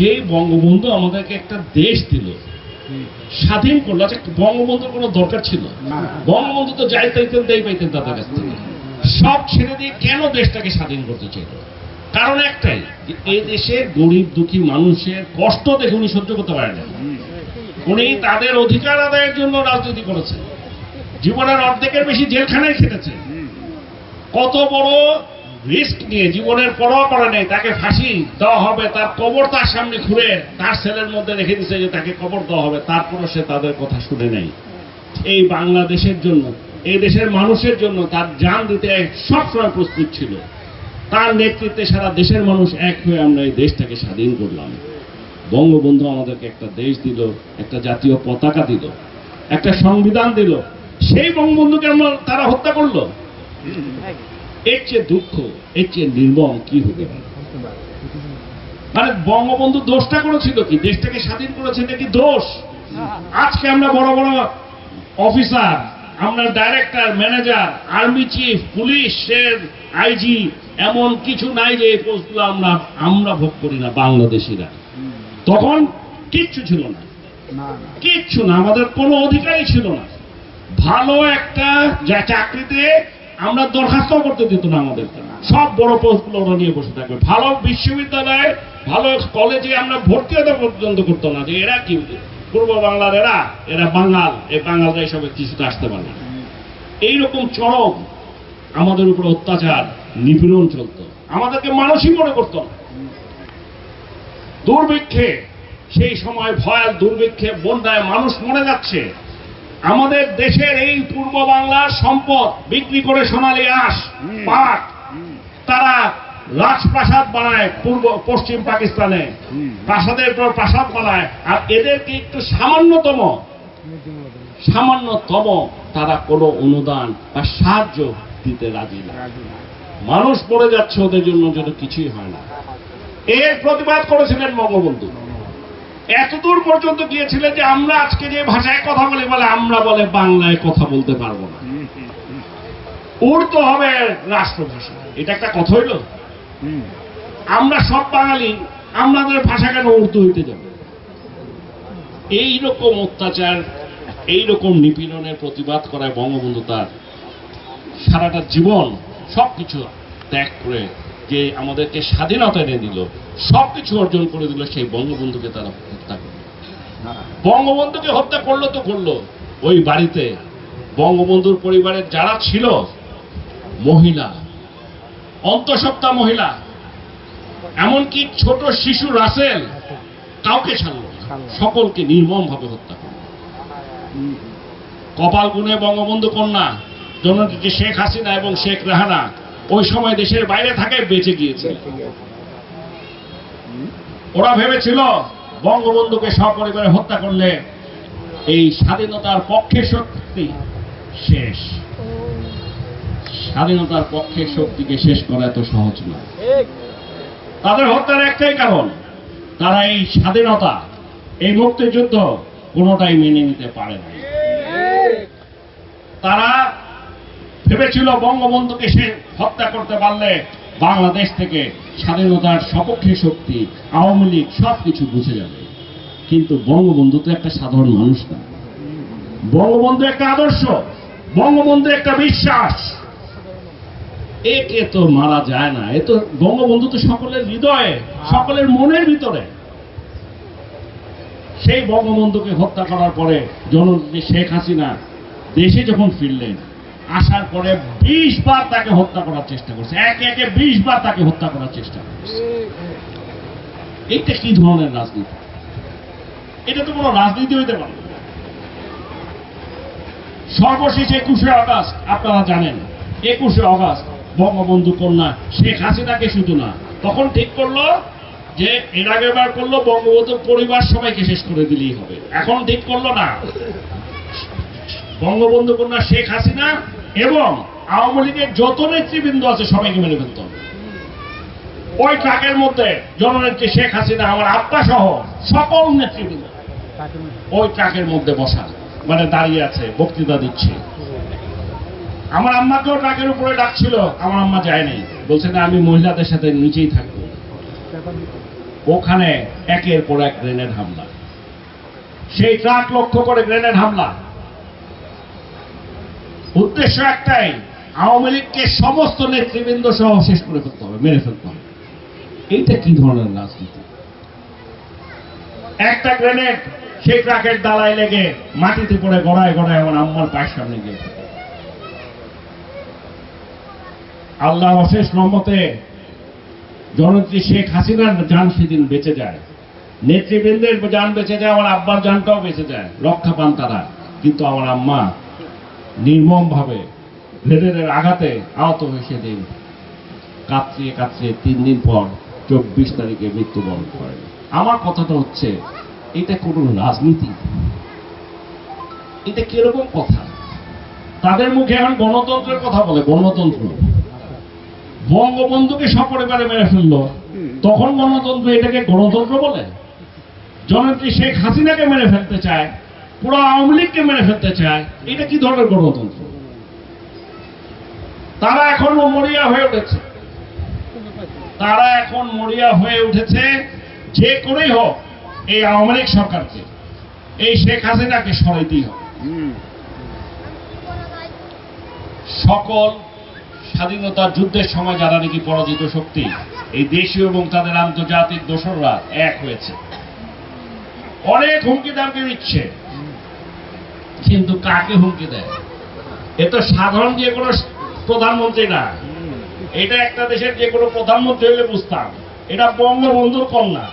যে বঙ্গবন্ধু আমাদেরকে একটা দেশ দিল। স্বাধীন করল। আচ্ছা বঙ্গবন্ধুর কোনো দরকার ছিল? বঙ্গবন্ধু তো যাই পাইতেন তাই পাইতেন তাদের কাছ থেকে। সব ছেড়ে দিয়ে কেন দেশটাকে স্বাধীন করতে চাইল? কারণ একটাই এই দেশে গরিব দুঃখী মানুষের কষ্ট দেখে উনি সহ্য করতে পারেন না। উনি তাদের অধিকার আদায়ের জন্য রাজনীতি করেছেন। জীবনের অর্ধেকের বেশি জেলখানায় খেটেছে। কত বড় রিস্ক নিয়ে, জীবনের পরোয়া করে নেই তাকে ফাঁসি দেওয়া হবে, তার কবর তার সামনে ঘুরে তার ছেলের মধ্যে রেখে দিচ্ছে যে তাকে কবর দেওয়া হবে, তারপরও সে তাদের কথা শুনে নেই এই বাংলাদেশের জন্য, এই দেশের মানুষের জন্য তার জান দিতে সবসময় প্রস্তুত ছিল। তার নেতৃত্বে সারা দেশের মানুষ এক হয়ে আমরা এই দেশটাকে স্বাধীন করলাম। বঙ্গবন্ধু আমাদেরকে একটা দেশ দিল, একটা জাতীয় পতাকা দিল, একটা সংবিধান দিল। সেই বঙ্গবন্ধুকে আমরা তারা হত্যা করল। এর চেয়ে দুঃখ এর চেয়ে নির্মম কি হতে পারে? মানে বঙ্গবন্ধু দোষটা করেছিল কি? দেশটাকে স্বাধীন করেছে নাকি দোষ? আজকে আমরা বড় বড় অফিসার আমরা ডাইরেক্টর ম্যানেজার আর্মি চিফ পুলিশের আইজি এমন কিছু নাই যে এই পোস্টগুলো আমরা আমরা ভোগ করি না বাংলাদেশিরা। তখন কিচ্ছু ছিল না। কিচ্ছু না আমাদের কোনো অধিকারই ছিল না। ভালো একটা যা চাকরিতে আমরা দরখাস্ত করতে দিত না আমাদেরকে সব বড় পোস্টগুলো ওরা নিয়ে বসে থাকবে। ভালো বিশ্ববিদ্যালয়ে, ভালো কলেজে আমরা ভর্তি হতে পর্যন্ত করতো না যে এরা কি পূর্ব বাংলার এরা এরা বাঙাল। এই বাঙালরা এসবে কিছুতে আসতে পারে না। এইরকম চরম আমাদের উপর অত্যাচার, নিপীড়ন চলতো। আমাদেরকে মানুষই মনে করতো না। দুর্ভিক্ষে, সেই সময় ভয়াল দুর্ভিক্ষে বন্যায় মানুষ মরে যাচ্ছে। আমাদের দেশের এই পূর্ব বাংলার সম্পদ বিক্রি করে সোনালী আস। পাট তারা রাজপ্রাসাদ বানায় পূর্ব পশ্চিম পাকিস্তানে। প্রাসাদের পর প্রাসাদ বানায়। আর এদেরকে একটু সামান্যতম সামান্যতম তারা কোনো অনুদান বা সাহায্য দিতে রাজি না। রাজি না। মানুষ পড়ে যাচ্ছে ওদের জন্য যেন কিছুই হয় না। এর প্রতিবাদ করেছিলেন বঙ্গবন্ধু। এতদূর পর্যন্ত গিয়েছিলেন যে আমরা আজকে যে ভাষায় কথা বলি, বলে আমরা বলে বাংলায় কথা বলতে পারব না। উর্দু হবে রাষ্ট্রভাষা। এটা একটা কথা হইল আমরা সব বাঙালি, আমাদের ভাষা কেন উর্দু হইতে যাবে? এই রকম অত্যাচার এই রকম নিপীড়নের প্রতিবাদ করায় বঙ্গবন্ধু তার সারাটা জীবন সবকিছু ত্যাগ করে যে আমাদেরকে স্বাধীনতা এনে দিল সবকিছু অর্জন করে দিল সেই বঙ্গবন্ধুকে তারা হত্যা করল। বঙ্গবন্ধুকে হত্যা করল তো করল। ওই বাড়িতে বঙ্গবন্ধুর পরিবারের যারা ছিল মহিলা অন্তঃসত্ত্বা মহিলা এমনকি ছোট শিশু রাসেল কাউকে ছাড়লো সকলকে নির্মম ভাবে হত্যা করল। কপাল গুনে বঙ্গবন্ধু কন্যা জননেত্রী শেখ হাসিনা এবং শেখ রেহানা ওই সময় দেশের বাইরে থাকে, বেঁচে গিয়েছে। ওরা ভেবেছিল, বঙ্গবন্ধুকে সপরিবারে হত্যা করলে এই স্বাধীনতার পক্ষে শক্তি শেষ। স্বাধীনতার পক্ষে শক্তিকে শেষ করা এত সহজ নয়। তাদের হত্যার একটাই কারণ, তারা এই স্বাধীনতা, এই মুক্তিযুদ্ধ কোনোটাই মেনে নিতে পারে না তারা ভেবেছিল বঙ্গবন্ধুকে সে হত্যা করতে পারলে বাংলাদেশ থেকে স্বাধীনতার সপক্ষে শক্তি, আওয়ামী লীগ সব কিছু বুঝে যাবে। কিন্তু বঙ্গবন্ধু তো একটা সাধারণ মানুষ না। বঙ্গবন্ধু একটা আদর্শ, বঙ্গবন্ধু একটা বিশ্বাস। একে তো মারা যায় না? এ তো বঙ্গবন্ধু তো সকলের হৃদয়ে, সকলের মনের ভিতরে। সেই বঙ্গবন্ধুকে হত্যা করার পরে জননেত্রী শেখ হাসিনা দেশে যখন ফিরলেন আসার পরে বিশ বার তাকে হত্যা করার চেষ্টা করছে। একে একে বিশ বার তাকে হত্যা করার চেষ্টা করছে। এটা কি ধরনের রাজনীতি? এটা তো কোনো রাজনীতি হইতে পারে সর্বশেষ একুশে আগস্ট, আপনারা জানেন, একুশে আগস্ট, বঙ্গবন্ধু কন্যা শেখ হাসিনাকে শুধু না, তখন ঠিক করল যে এর আগের বার করল, বঙ্গবন্ধুর পরিবার সবাইকে শেষ করে দিলেই হবে। এখন ঠিক করল না। বঙ্গবন্ধু কন্যা শেখ হাসিনা এবং আওয়ামী লীগের যত নেতৃবৃন্দ আছে, সবাইকে মেরে ফেলতে হবে। ওই ট্রাকের মধ্যে জননেত্রী শেখ হাসিনা, আমার আব্বা সহ সকল নেতৃবৃন্দ ওই ট্রাকের মধ্যে বসা মানে দাঁড়িয়ে আছে, বক্তৃতা দিচ্ছে। আমার আম্মাকেও ট্রাকের উপরে ডাকছিল, আমার আম্মা যায় নাই। বলছে, না, আমি মহিলাদের সাথে নিচেই থাকব। ওখানে একের পর এক গ্রেনেড হামলা। সেই ট্রাক লক্ষ্য করে গ্রেনেড হামলা। উদ্দেশ্য একটাই, আওয়ামী লীগকে সমস্ত নেতৃবৃন্দ সহ শেষ করে ফেলতে হবে মেরে ফেলতে হবে। এইটা কি ধরনের রাজনীতি? একটা গ্রেনেড, সেই ট্রাকের দালায় লেগে মাটিতে পড়ে গড়ায় গড়ায় আমার আম্মার পায়ের সামনে গিয়ে। আল্লাহ অশেষ রহমতে জনত্রী শেখ হাসিনার যান সেদিন বেঁচে যায়। নেতৃবৃন্দের যান বেঁচে যায়, আমার আব্বার যানটাও বেঁচে যায়, রক্ষা পান তারা। কিন্তু আমার আম্মা নির্মম ভাবে গ্রেনেডের আঘাতে আহত হয়ে সেদিন কাতরিয়ে কাতরিয়ে তিন দিন পর চব্বিশ তারিখে মৃত্যুবরণ করেন আমার কথাটা হচ্ছে, এটা কোনো রাজনীতি। এটা কীরকম কথা? তাদের মুখে এখন গণতন্ত্রের কথা বলে, গণতন্ত্র। বঙ্গবন্ধুকে সপরিবারে মেরে ফেলল। তখন গণতন্ত্র এটাকে গণতন্ত্র বলে। জননেত্রী শেখ হাসিনাকে মেরে ফেলতে চায়। পুরো আওয়ামী লীগকে মেরে ফেলতে চায়, এটা কি ধরনের গণতন্ত্র? তারা এখন মরিয়া হয়ে উঠেছে। তারা এখন মরিয়া হয়ে উঠেছে যে করেই হোক, এই আওয়ামী লীগ সরকারকে, এই শেখ হাসিনাকে সরাইতেই হুম সকল স্বাধীনতার যুদ্ধের সময় যারা নাকি পরাজিত শক্তি, এই দেশীয় এবং তাদের আন্তর্জাতিক দোসররা এক হয়েছে। অনেক হুমকি দামকে দিচ্ছে। কিন্তু কাকে হুমকি দেয়? এ তো সাধারণ যে কোনো প্রধানমন্ত্রী না। এটা একটা দেশের যে কোনো প্রধানমন্ত্রী হলে বুঝতাম। এটা বঙ্গবন্ধুর কন্যা।